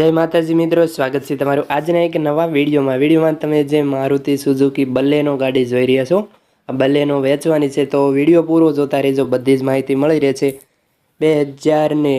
જય માતાજી મિત્રો, સ્વાગત છે તમારું આજના એક નવા વિડીયોમાં. વિડીયોમાં તમે જે મારુતિ સુઝુકી બલ્લેનો ગાડી જોઈ રહ્યા છો, આ બલ્લેનો વેચવાની છે, તો વીડિયો પૂરો જોતા રહેજો, બધી જ માહિતી મળી રહે છે બે હજારને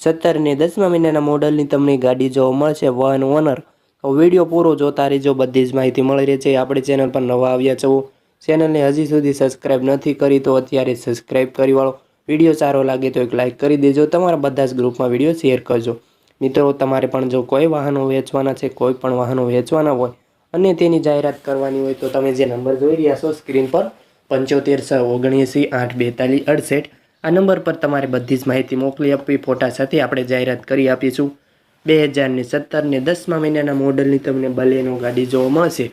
સત્તરને દસમા મહિનાના મોડલની તમને ગાડી જોવા મળશે, વન ઓનર, તો વીડિયો પૂરો જોતા રહેજો, બધી જ માહિતી મળી રહે છે આપણી ચેનલ પર નવા આવ્યા છો, ચેનલને હજી સુધી સબસ્ક્રાઇબ નથી કરી, તો અત્યારે સબસ્ક્રાઇબ કરી વાળો. વીડિયો સારો લાગે તો એક લાઇક કરી દેજો, તમારા બધા જ ગ્રુપમાં વીડિયો શેર કરજો. મિત્રો, તમારે પણ જો કોઈ વાહનો વેચવાના છે, કોઈ પણ વાહનો વેચવાના હોય અને તેની જાહેરાત કરવાની હોય, તો તમે જે નંબર જોઈ રહ્યા છો, સ્ક્રીન પર પંચોતેર છ ઓગણએંસી આઠ બેતાલીસ અડસઠ, આ નંબર પર તમારે બધી જ માહિતી મોકલી આપવી. ફોટા સાથે આપણે જાહેરાત કરી આપીશું. બે હજારને સત્તરને દસમા મહિનાના મોડલની તમને બલેનો ગાડી જોવા મળશે.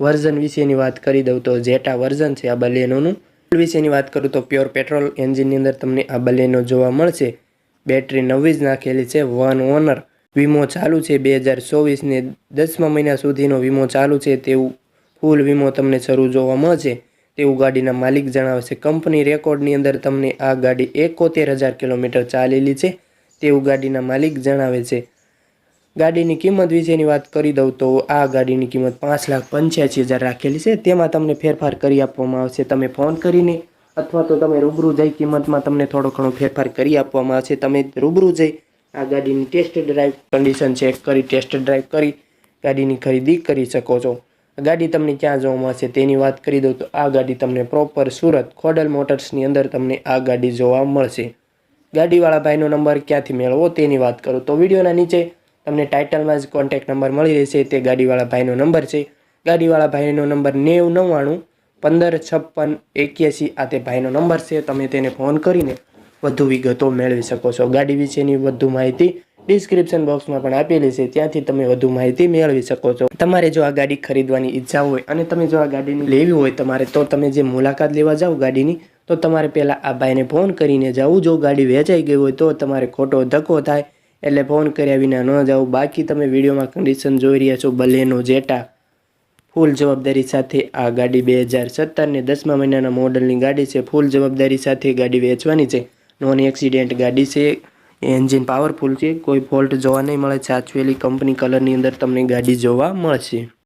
વર્ઝન વિશેની વાત કરી દઉં તો જેટા વર્ઝન છે આ બલેનોનું. વિશેની વાત કરું તો પ્યોર પેટ્રોલ એન્જિનની અંદર તમને આ બલેનો જોવા મળશે. બેટરી નવી જ નાખેલી છે વન ઓનર. વીમો ચાલુ છે બે હજાર ચોવીસને. દસમા મહિના સુધીનો વીમો ચાલુ છે તેવું ફૂલ વીમો તમને શરૂ જોવા મળશે. તેવું ગાડીના માલિક જણાવે છે, કંપની રેકોર્ડની અંદર તમને આ ગાડી એકોતેર હજાર કિલોમીટર ચાલેલી છે તેવું ગાડીના માલિક જણાવે છે. ગાડીની કિંમત વિશેની વાત કરી દઉં તો આ ગાડીની કિંમત પાંચ લાખ પંચ્યાસી હજાર રાખેલી છે. તેમાં તમને ફેરફાર કરી આપવામાં આવશે. તમે ફોન કરીને અથવા તો તમે રૂબરૂ જઈ કિંમતમાં તમને થોડો ઘણો ફેરફાર કરી આપવામાં આવશે. તમે રૂબરૂ જઈ આ ગાડીની ટેસ્ટ ડ્રાઈવ કન્ડિશન ચેક કરી ટેસ્ટ ડ્રાઈવ કરી, ગાડીની ખરીદી કરી શકો છો. ગાડી તમને ક્યાં જોવા મળશે તેની વાત કરી દઉં તો આ ગાડી તમને પ્રોપર સુરત ખોડલ મોટર્સની અંદર તમને આ ગાડી જોવા મળશે. ગાડીવાળા ભાઈનો નંબર ક્યાંથી મેળવો તેની વાત કરું તો વિડીયોના નીચે તમને ટાઇટલમાં જ કોન્ટેક્ટ નંબર મળી રહેશે. તે ગાડીવાળા ભાઈનો નંબર છે. ગાડીવાળા ભાઈનો નંબર નેવું નવ્વાણું પંદર, છપ્પન, એક્યાસી આ તે ભાઈનો નંબર છે. તમે તેને ફોન કરીને વધુ વિગતો મેળવી શકો છો. ગાડી વિશેની વધુ માહિતી ડિસ્ક્રિપ્શન બોક્સમાં પણ આપેલી છે. ત્યાંથી તમે વધુ માહિતી મેળવી શકો છો. તમારે જો આ ગાડી ખરીદવાની ઈચ્છા હોય અને તમે જો આ ગાડીની લેવી હોય તમારે, તો તમે જે મુલાકાત લેવા જાઓ ગાડીની, તો તમારે પહેલાં આ ભાઈને ફોન કરીને જવું. જો ગાડી વેચાઈ ગઈ હોય તો તમારે ખોટો ધક્કો થાય એટલે ફોન કર્યા વિના ન જાઓ. બાકી તમે વિડીયોમાં કન્ડિશન જોઈ રહ્યા છો. બલેનો જેટા ફૂલ જવાબદારી સાથે આ ગાડી બે હજાર સત્તરની દસમા મહિનાના મોડલની ગાડી છે. ફૂલ જવાબદારી સાથે ગાડી વેચવાની છે. નોન એક્સિડેન્ટ ગાડી છે. એન્જિન પાવરફુલ છે. કોઈ ફોલ્ટ જોવા નહીં મળે. સાચવેલી કંપની કલરની અંદર તમને ગાડી જોવા મળશે.